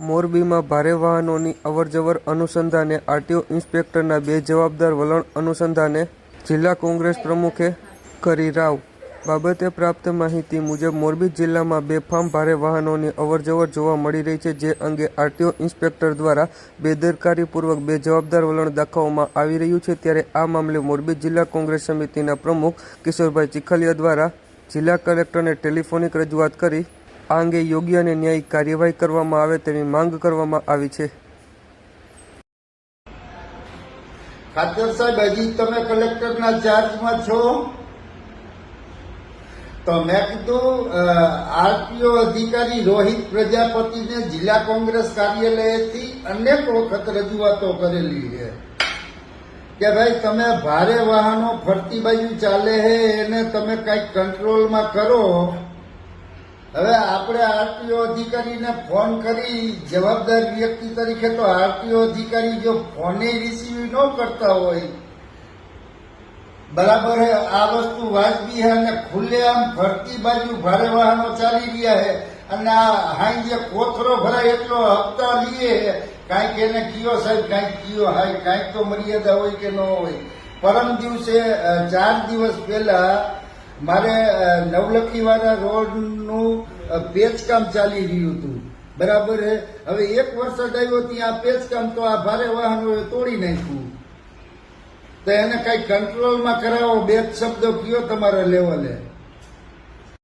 મોરબીમાં ભારે વાહનોની અવરજવર અનુસંધાને આરટીઓ ઇન્સ્પેક્ટરના બે જવાબદાર વલણ અનુસંધાને જિલ્લા કોંગ્રેસ પ્રમુખે કરી રાવ. બાબતે પ્રાપ્ત માહિતી મુજબ મોરબી જિલ્લામાં બેફામ ભારે વાહનોની અવરજવર જોવા મળી રહી છે, જે અંગે આરટીઓ ઇન્સ્પેક્ટર દ્વારા બેદરકારીપૂર્વક બે જવાબદાર વલણ દાખવવામાં આવી રહ્યું છે. ત્યારે આ મામલે મોરબી જિલ્લા કોંગ્રેસ સમિતિના પ્રમુખ કિશોરભાઈ ચીખલિયા દ્વારા જિલ્લા કલેક્ટરને ટેલિફોનિક રજૂઆત કરી આ અંગે યોગ્ય અને ન્યાયિક કાર્યવાહી કરવામાં આવે તેવી માંગ કરવામાં આવી છે. ખાતર સાહેબ, હજી તમે કલેક્ટરના ચાર્જમાં છો? તો મેં કીધું આરપીઓ અધિકારી રોહિત પ્રજાપતિને જિલ્લા કોંગ્રેસ કાર્યાલયથી અનેક વખત રજૂઆતો કરેલી છે કે ભાઈ, તમે ભારે વાહનો ફરતી બાજુ ચાલે છે, એને તમે કંઈક કંટ્રોલમાં કરો. હવે આપણે આરટીઓ અધિકારીને ફોન કરી, જવાબદાર વ્યક્તિ તરીકે તો આરટીઓ અધિકારી જો ફોને રિસીવ ન કરતા હોય, બરાબર હે, આ વસ્તુ વાજબી હે અને ખુલ્લેઆમ ફરતી બાજુ ભારે વાહનો ચાલી રહ્યા છે અને આ હાઈ જે કોથરો ભરાય એટલો હપ્તા લઈએ કાંઈક એને કયો સાહેબ, કાંઈક કયો હાય, કાંઈક તો મર્યાદા હોય કે ન હોય. પરમ દિવસે ચાર દિવસ પહેલા મારે નવલખીવાળા રોડનું પેચકામ ચાલી રહ્યું હતું. બરાબર હે? હવે એક વરસાદ આવ્યો ત્યાં પેચકામ, તો આ ભારે વાહનોએ તોડી નાખ્યું. તો એને કઈ કંટ્રોલમાં કરાવો, બે શબ્દો કયો તમારા લેવલે.